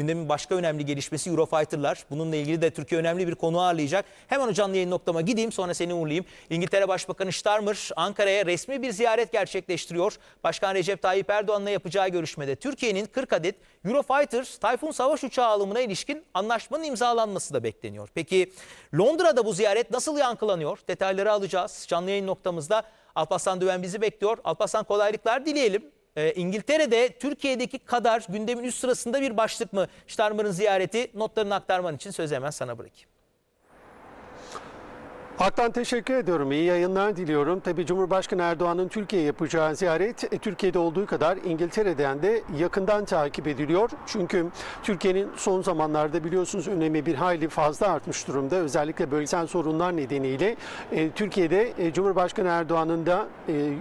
Gündemin başka önemli gelişmesi Eurofighter'lar. Bununla ilgili de Türkiye önemli bir konu ağırlayacak. Hemen o canlı yayın noktama gideyim sonra seni uğurlayayım. İngiltere Başbakanı Starmer Ankara'ya resmi bir ziyaret gerçekleştiriyor. Başkan Recep Tayyip Erdoğan'la yapacağı görüşmede Türkiye'nin 40 adet Eurofighter Tayfun savaş uçağı alımına ilişkin anlaşmanın imzalanması da bekleniyor. Peki Londra'da bu ziyaret nasıl yankılanıyor? Detayları alacağız. Canlı yayın noktamızda Alparslan Düven bizi bekliyor. Alparslan kolaylıklar dileyelim. Ee, İngiltere'de Türkiye'deki kadar gündemin üst sırasında bir başlık mı? Starmer'ın ziyareti notlarını aktarman için sözü hemen sana bırakayım. Haktan teşekkür ediyorum. İyi yayınlar diliyorum. Tabii Cumhurbaşkanı Erdoğan'ın Türkiye'ye yapacağı ziyaret e, Türkiye'de olduğu kadar İngiltere'den de yakından takip ediliyor. Çünkü Türkiye'nin son zamanlarda biliyorsunuz önemi bir hayli fazla artmış durumda. Özellikle bölgesel sorunlar nedeniyle e, Türkiye'de e, Cumhurbaşkanı Erdoğan'ın da e,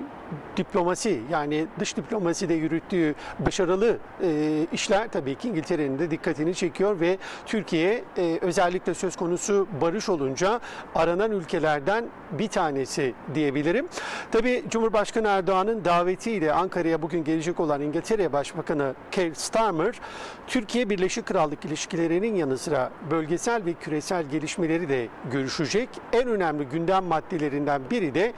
diplomasi yani dış diplomaside yürüttüğü başarılı e, işler tabii ki İngiltere'nin de dikkatini çekiyor ve Türkiye e, özellikle söz konusu barış olunca aranan ülkelerden bir tanesi diyebilirim. Tabii Cumhurbaşkanı Erdoğan'ın davetiyle Ankara'ya bugün gelecek olan İngiltere Başbakanı Keir Starmer, Türkiye Birleşik Krallık ilişkilerinin yanı sıra bölgesel ve küresel gelişmeleri de görüşecek. En önemli gündem maddelerinden biri de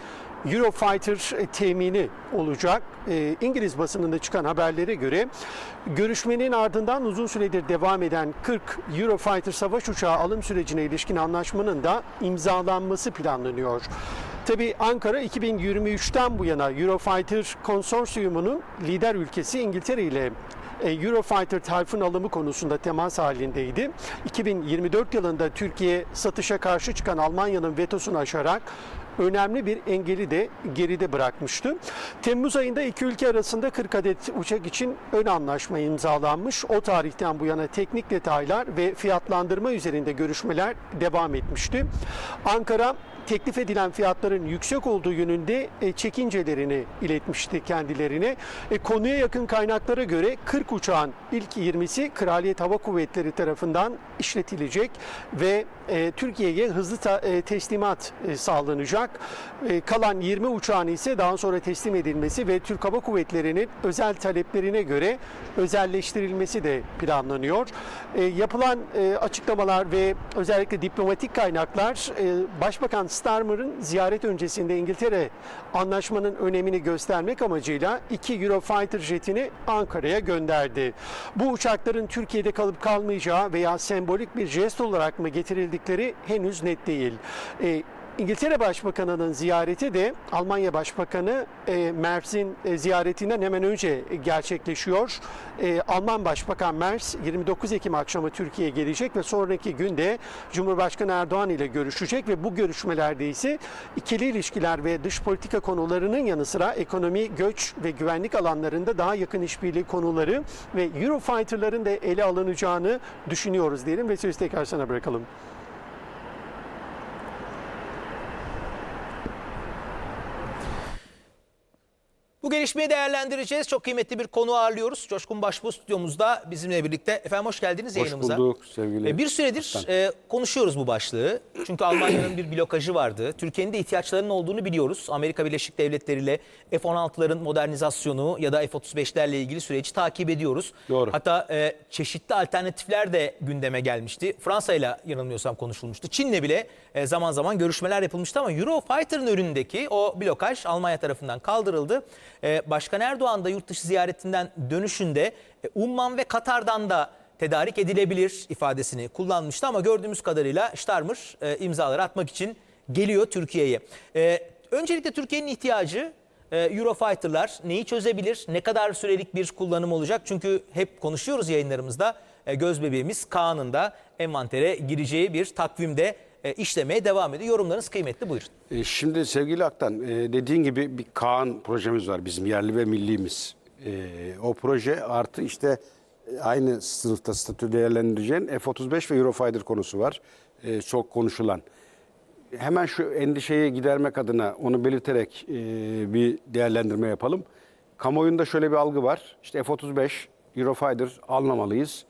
Eurofighter temini olacak. Ee, İngiliz basınında çıkan haberlere göre görüşmenin ardından uzun süredir devam eden 40 Eurofighter savaş uçağı alım sürecine ilişkin anlaşmanın da imzalanması planlanıyor. Tabii Ankara 2023'ten bu yana Eurofighter konsorsiyumunun lider ülkesi İngiltere ile e, Eurofighter Tayfun alımı konusunda temas halindeydi. 2024 yılında Türkiye satışa karşı çıkan Almanya'nın vetosunu aşarak önemli bir engeli de geride bırakmıştı. Temmuz ayında iki ülke arasında 40 adet uçak için ön anlaşma imzalanmış. O tarihten bu yana teknik detaylar ve fiyatlandırma üzerinde görüşmeler devam etmişti. Ankara teklif edilen fiyatların yüksek olduğu yönünde e, çekincelerini iletmişti kendilerine. E, konuya yakın kaynaklara göre 40 uçağın ilk 20'si Kraliyet Hava Kuvvetleri tarafından işletilecek ve e, Türkiye'ye hızlı teslimat e, sağlanacak. E, kalan 20 uçağın ise daha sonra teslim edilmesi ve Türk Hava Kuvvetleri'nin özel taleplerine göre özelleştirilmesi de planlanıyor. E, yapılan e, açıklamalar ve özellikle diplomatik kaynaklar e, Başbakan Starmer'ın ziyaret öncesinde İngiltere anlaşmanın önemini göstermek amacıyla iki Eurofighter jetini Ankara'ya gönderdi. Bu uçakların Türkiye'de kalıp kalmayacağı veya sembolik bir jest olarak mı getirildikleri henüz net değil. E, İngiltere Başbakanı'nın ziyareti de Almanya Başbakanı e, Merz'in e, ziyaretinden hemen önce gerçekleşiyor. E, Alman Başbakan Merz 29 Ekim akşamı Türkiye'ye gelecek ve sonraki günde Cumhurbaşkanı Erdoğan ile görüşecek ve bu görüşmelerde ise ikili ilişkiler ve dış politika konularının yanı sıra ekonomi, göç ve güvenlik alanlarında daha yakın işbirliği konuları ve Eurofighter'ların da ele alınacağını düşünüyoruz diyelim ve sözü tekrar sana bırakalım. Gelişmeyi değerlendireceğiz. Çok kıymetli bir konu ağırlıyoruz. Coşkun Başbuğ stüdyomuzda bizimle birlikte. Efendim hoş geldiniz Hoş yayınımıza. bulduk sevgili. E, Bir süredir Aslan. e, konuşuyoruz bu başlığı. Çünkü Almanya'nın bir blokajı vardı. Türkiye'nin de ihtiyaçlarının olduğunu biliyoruz. Amerika Birleşik Devletleri ile F-16'ların modernizasyonu ya da F-35'lerle ilgili süreci takip ediyoruz. Doğru. Hatta e, çeşitli alternatifler de gündeme gelmişti. Fransa ile yanılmıyorsam konuşulmuştu. Çin'le bile e, zaman zaman görüşmeler yapılmıştı ama Eurofighter'ın önündeki o blokaj Almanya tarafından kaldırıldı. E, Başkan Erdoğan da yurt dışı ziyaretinden dönüşünde e, Umman ve Katar'dan da tedarik edilebilir ifadesini kullanmıştı ama gördüğümüz kadarıyla Starmer e, imzaları atmak için geliyor Türkiye'ye. E, öncelikle Türkiye'nin ihtiyacı Eurofighter'lar neyi çözebilir? Ne kadar sürelik bir kullanım olacak? Çünkü hep konuşuyoruz yayınlarımızda. Göz bebeğimiz Kaan'ın da envantere gireceği bir takvimde e, işlemeye devam ediyor. Yorumlarınız kıymetli buyurun. E, Şimdi sevgili Aktan, e, dediğin gibi bir Kaan projemiz var bizim yerli ve millimiz. E, O proje artı işte aynı sınıfta statü değerlendireceğin F-35 ve Eurofighter konusu var. Çok konuşulan. Hemen şu endişeyi gidermek adına onu belirterek bir değerlendirme yapalım. Kamuoyunda şöyle bir algı var. İşte F-35, Eurofighter almamalıyız.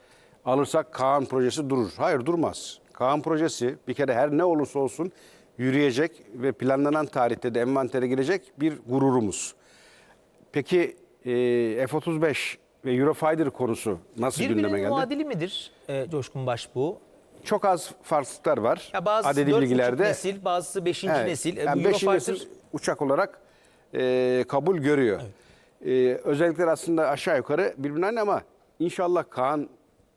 Alırsak Kaan projesi durur. Hayır durmaz. Kaan projesi bir kere her ne olursa olsun yürüyecek ve planlanan tarihte de envantere girecek bir gururumuz. Peki e, F-35 ve Eurofighter konusu nasıl gündeme Birbirinin geldi? muadili midir e, Coşkun Baş bu? Çok az farklılıklar var. Ya bazısı Adedi 4,5 bilgilerde. nesil, bazısı 5. Evet, nesil. E, yani bu beşinci Eurofighter nesil uçak olarak e, kabul görüyor. E, özellikler aslında aşağı yukarı birbirine aynı ama inşallah Kaan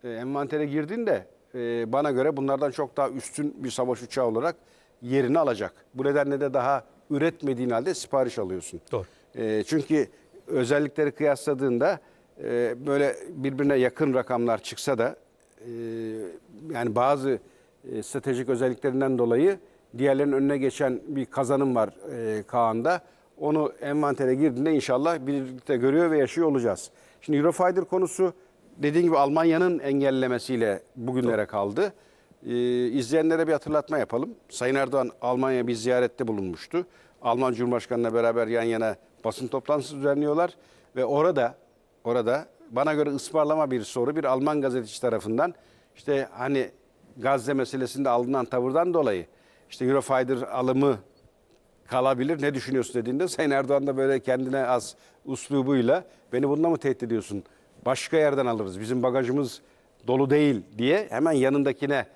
e, envantere girdiğinde e, bana göre bunlardan çok daha üstün bir savaş uçağı olarak yerini alacak. Bu nedenle de daha üretmediğin halde sipariş alıyorsun. Doğru. E, çünkü özellikleri kıyasladığında e, böyle birbirine yakın rakamlar çıksa da e, yani bazı e, stratejik özelliklerinden dolayı diğerlerinin önüne geçen bir kazanım var e, Kaan'da. Onu envantere girdiğinde inşallah birlikte görüyor ve yaşıyor olacağız. Şimdi Eurofighter konusu dediğim gibi Almanya'nın engellemesiyle bugünlere kaldı. Ee, izleyenlere bir hatırlatma yapalım. Sayın Erdoğan Almanya'ya bir ziyarette bulunmuştu. Alman Cumhurbaşkanı'na beraber yan yana basın toplantısı düzenliyorlar ve orada orada bana göre ısmarlama bir soru bir Alman gazeteci tarafından işte hani Gazze meselesinde alınan tavırdan dolayı işte Eurofighter alımı kalabilir ne düşünüyorsun dediğinde Sayın Erdoğan da böyle kendine az uslubuyla beni bununla mı tehdit ediyorsun? Başka yerden alırız bizim bagajımız dolu değil diye hemen yanındakine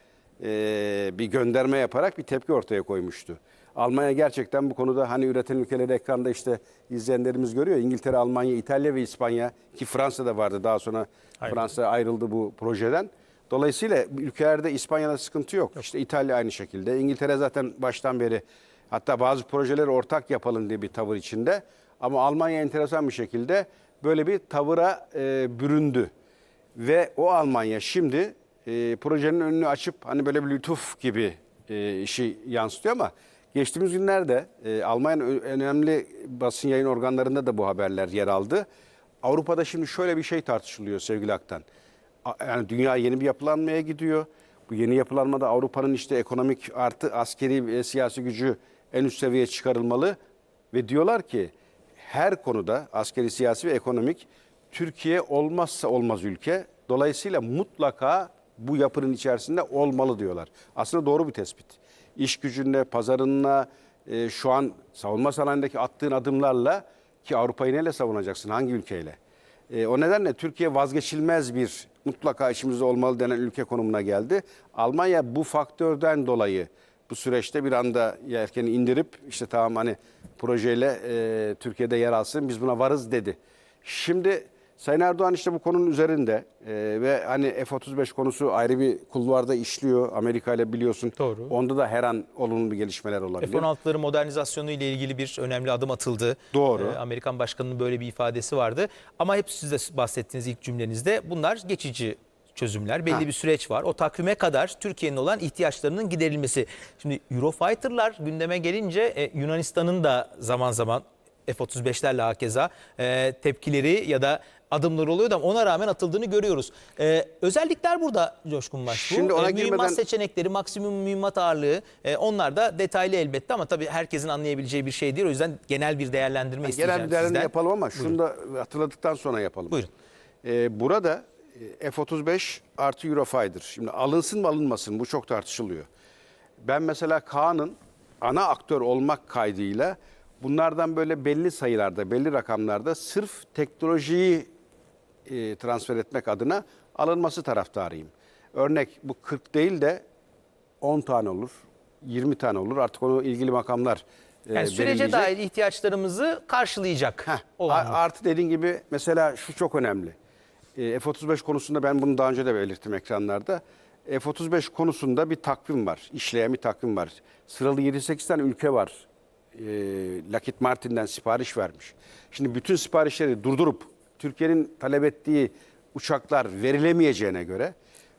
eee, bir gönderme yaparak bir tepki ortaya koymuştu. Almanya gerçekten bu konuda hani üreten ülkeleri ekranda işte izleyenlerimiz görüyor. İngiltere, Almanya, İtalya ve İspanya ki Fransa'da vardı daha sonra Aynen. Fransa ayrıldı bu projeden. Dolayısıyla ülkelerde İspanya'da sıkıntı yok. İşte İtalya aynı şekilde. İngiltere zaten baştan beri hatta bazı projeleri ortak yapalım diye bir tavır içinde. Ama Almanya enteresan bir şekilde böyle bir tavıra e, büründü. Ve o Almanya şimdi e, projenin önünü açıp hani böyle bir lütuf gibi e, işi yansıtıyor ama geçtiğimiz günlerde e, Almanya'nın önemli basın yayın organlarında da bu haberler yer aldı. Avrupa'da şimdi şöyle bir şey tartışılıyor sevgili Aktan. Yani dünya yeni bir yapılanmaya gidiyor. Bu yeni yapılanmada Avrupa'nın işte ekonomik artı askeri ve siyasi gücü en üst seviyeye çıkarılmalı. Ve diyorlar ki her konuda askeri, siyasi ve ekonomik Türkiye olmazsa olmaz ülke. Dolayısıyla mutlaka bu yapının içerisinde olmalı diyorlar. Aslında doğru bir tespit. İş gücünde, pazarınla, e, şu an savunma sanayindeki attığın adımlarla ki Avrupa'yı neyle savunacaksın? Hangi ülkeyle? E, o nedenle Türkiye vazgeçilmez bir mutlaka işimizde olmalı denen ülke konumuna geldi. Almanya bu faktörden dolayı bu süreçte bir anda yelkeni indirip işte tamam hani projeyle e, Türkiye'de yer alsın biz buna varız dedi. Şimdi Sayın Erdoğan işte bu konunun üzerinde e, ve hani F-35 konusu ayrı bir kulvarda işliyor. Amerika ile biliyorsun. Doğru. Onda da her an olumlu gelişmeler olabilir. F-16'ların modernizasyonu ile ilgili bir önemli adım atıldı. Doğru. Ee, Amerikan Başkanı'nın böyle bir ifadesi vardı. Ama hep siz de bahsettiğiniz ilk cümlenizde bunlar geçici çözümler. Belli Ha. bir süreç var. O takvime kadar Türkiye'nin olan ihtiyaçlarının giderilmesi. Şimdi Eurofighter'lar gündeme gelince e, Yunanistan'ın da zaman zaman F-35'lerle hakeza e, tepkileri ya da adımları oluyor da ona rağmen atıldığını görüyoruz. E, özellikler burada Coşkun Baş. Bu, Şimdi ona e, mühimmat girmeden- seçenekleri, maksimum mühimmat ağırlığı e, onlar da detaylı elbette ama tabii herkesin anlayabileceği bir şey değil. O yüzden genel bir değerlendirme isteyeceğim Genel bir değerlendirme sizden. yapalım ama şunu da hatırladıktan sonra yapalım. Buyurun. Ee, burada F-35 artı Eurofighter. Şimdi alınsın mı alınmasın bu çok tartışılıyor. Ben mesela Kaan'ın ana aktör olmak kaydıyla bunlardan böyle belli sayılarda, belli rakamlarda sırf teknolojiyi e, transfer etmek adına alınması taraftarıyım. Örnek bu 40 değil de 10 tane olur, 20 tane olur. Artık onu ilgili makamlar e, Yani sürece dair ihtiyaçlarımızı karşılayacak. Heh, olan artı dediğin gibi mesela şu çok önemli. E, F-35 konusunda ben bunu daha önce de belirttim ekranlarda. F-35 konusunda bir takvim var. işleyen bir takvim var. Sıralı 7-8 tane ülke var. E, Lockheed Martin'den sipariş vermiş. Şimdi bütün siparişleri durdurup Türkiye'nin talep ettiği uçaklar verilemeyeceğine göre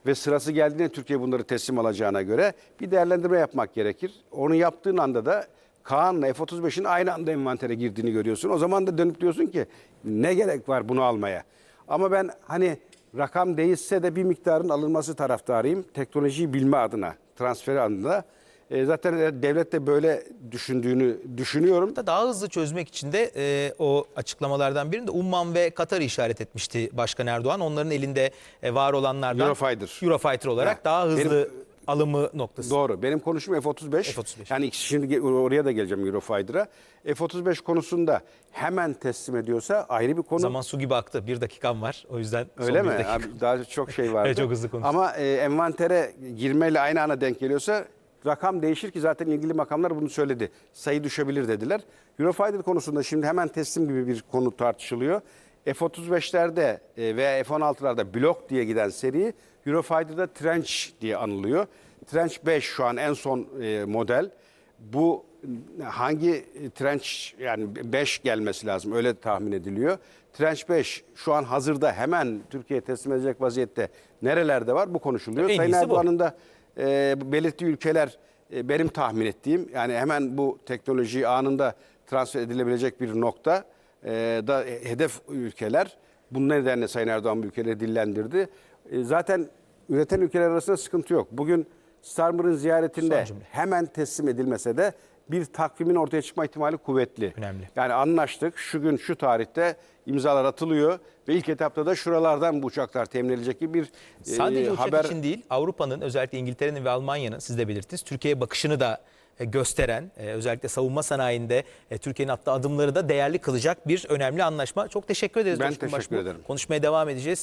ve sırası geldiğinde Türkiye bunları teslim alacağına göre bir değerlendirme yapmak gerekir. Onu yaptığın anda da Kaan'la F-35'in aynı anda envantere girdiğini görüyorsun. O zaman da dönüp diyorsun ki ne gerek var bunu almaya? Ama ben hani rakam değişse de bir miktarın alınması taraftarıyım. Teknolojiyi bilme adına, transferi adına. E, zaten devlet de böyle düşündüğünü düşünüyorum. Da daha hızlı çözmek için de e, o açıklamalardan birinde Umman ve Katar işaret etmişti Başkan Erdoğan. Onların elinde e, var olanlardan Eurofighter. Eurofighter olarak Ha, daha hızlı benim alımı noktası. Doğru. Benim konuşum F-35. F-35. Yani şimdi oraya da geleceğim Eurofighter'a. F-35 konusunda hemen teslim ediyorsa ayrı bir konu. Zaman su gibi aktı. Bir dakikam var. O yüzden Öyle mi? Abi, daha çok şey vardı. Evet, çok hızlı konuş. Ama e, envantere girmeyle aynı ana denk geliyorsa rakam değişir ki zaten ilgili makamlar bunu söyledi. Sayı düşebilir dediler. Eurofighter konusunda şimdi hemen teslim gibi bir konu tartışılıyor. F-35'lerde e, veya F-16'larda blok diye giden seri Eurofighter'da Trench diye anılıyor. Trench 5 şu an en son e, model. Bu hangi Trench yani 5 gelmesi lazım öyle tahmin ediliyor. Trench 5 şu an hazırda hemen Türkiye'ye teslim edecek vaziyette nerelerde var bu konuşuluyor. En Sayın. Erdoğan'ın da e, belirttiği ülkeler e, benim tahmin ettiğim yani hemen bu teknolojiyi anında transfer edilebilecek bir nokta da hedef ülkeler. Bu nedenle Sayın Erdoğan bu ülkeleri dillendirdi. E, zaten üreten ülkeler arasında sıkıntı yok. Bugün Starmer'ın ziyaretinde hemen teslim edilmese de bir takvimin ortaya çıkma ihtimali kuvvetli. Önemli. Yani anlaştık şu gün şu tarihte imzalar atılıyor ve ilk etapta da şuralardan bu uçaklar temin edilecek gibi bir e, Sadece uçak haber için değil, Avrupa'nın özellikle İngiltere'nin ve Almanya'nın siz de belirttiniz Türkiye'ye bakışını da e, gösteren, e, özellikle savunma sanayinde e, Türkiye'nin attığı adımları da değerli kılacak bir önemli anlaşma. Çok teşekkür ederiz. Ben Coşkun teşekkür Başbuğ. ederim. Konuşmaya devam edeceğiz.